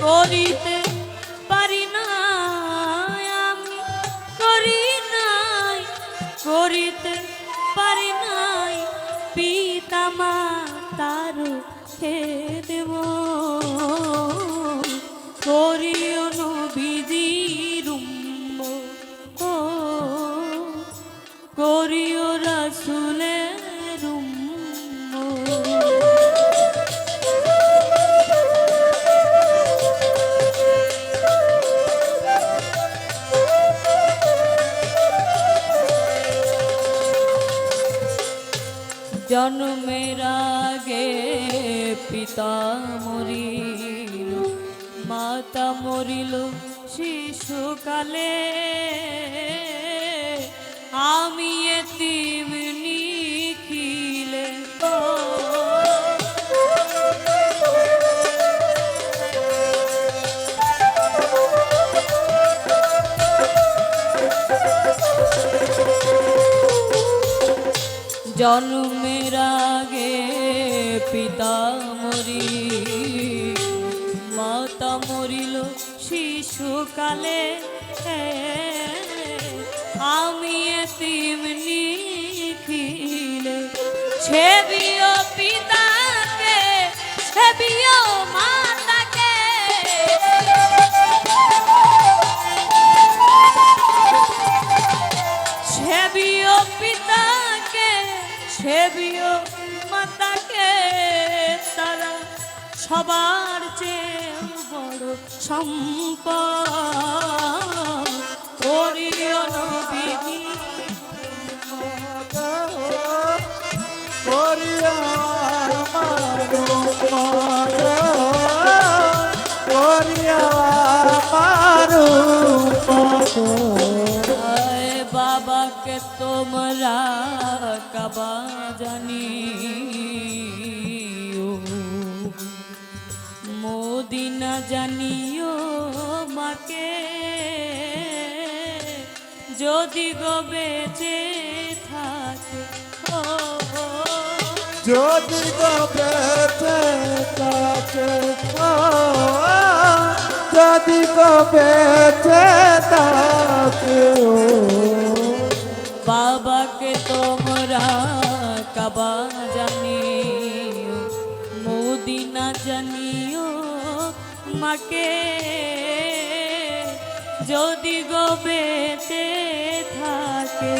করিতে পারি না আমি করি নাই করিতে পারি নাই। পিতা মাতার দেব করিও জন্মের আগে পিতা মরিল মাতা মরিল শিশুকালে। আমি এতিম জন্মের আগে পিতা মরি মাতা মরিল শিশুকালে। আমি তিমনি খিলে ছেবিও সেবিও মাতাকে তারা সবার চেয়ে বড় সম্পদ। করিও নবী আয় তোমরা কাবা জানি মোদিনা জানিও মাকে। যদি গো বেঁচে থাকে, ও যদি গো বেঁচে থাকে যদি গো থাকে বাবাকে তোমরা কাবা জানিও, মোদিনা জানিও মাকে। যদি গো বেঁচে থাকে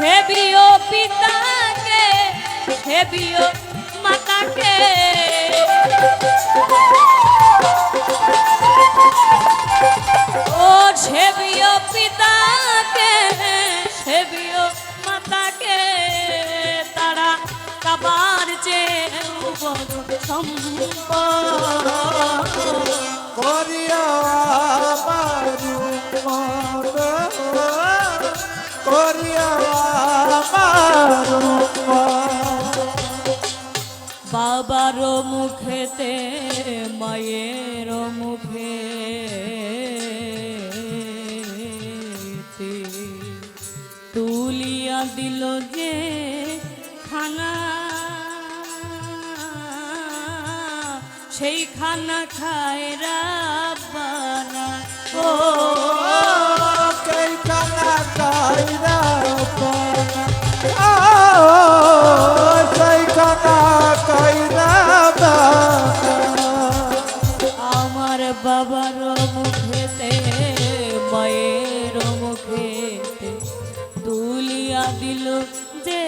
হেবিও পিতাকে হেবিও মাতাকে। কাবার চেয়েও করিয়া বাবার মুখেতে মায়ের মুখে তুলিয়া দিল যে খানা সেই খানা খায় রাব্বানা। ও সেই খানা খায় রাব্বানা। ও সেই খানা খায় রাব্বানা। আমার বাবার মুখেতে মায়ের মুখেতে দুলিয়া দিল যে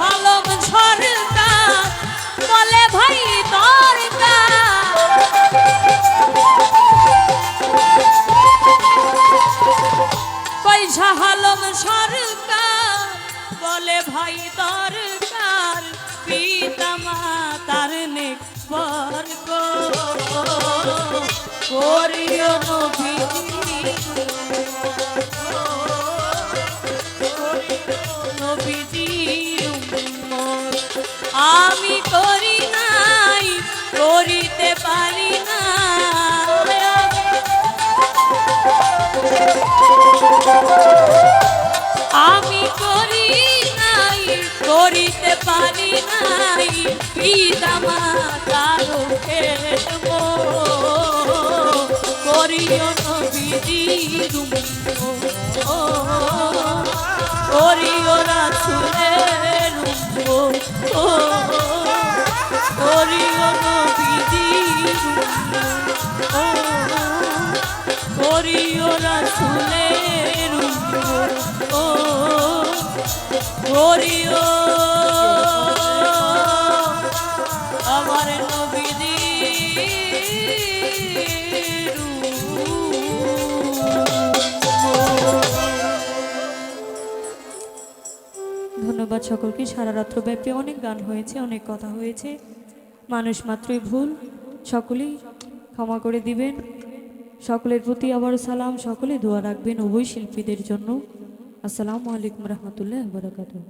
হলম সরকার, বলে ভাই দরকার। পয়সা হলম সরকার, বলে ভাই দরকার। পিতা মাতার নে স্বর্গ করিও নবীজি করিতে পারি নাই পিতা মাতার করিও নবীজির করিও রাসুলের সকলকে সারা রাত্রব্যাপী অনেক গান হয়েছে, অনেক কথা হয়েছে। মানুষ মাত্রই ভুল, সকলেই ক্ষমা করে দিবেন। সকলের প্রতি আবার সালাম, সকলে দোয়া রাখবেন উভয় শিল্পীদের জন্য। আসসালামু আলাইকুম রহমতুল্লাহ বারাকাতুহ।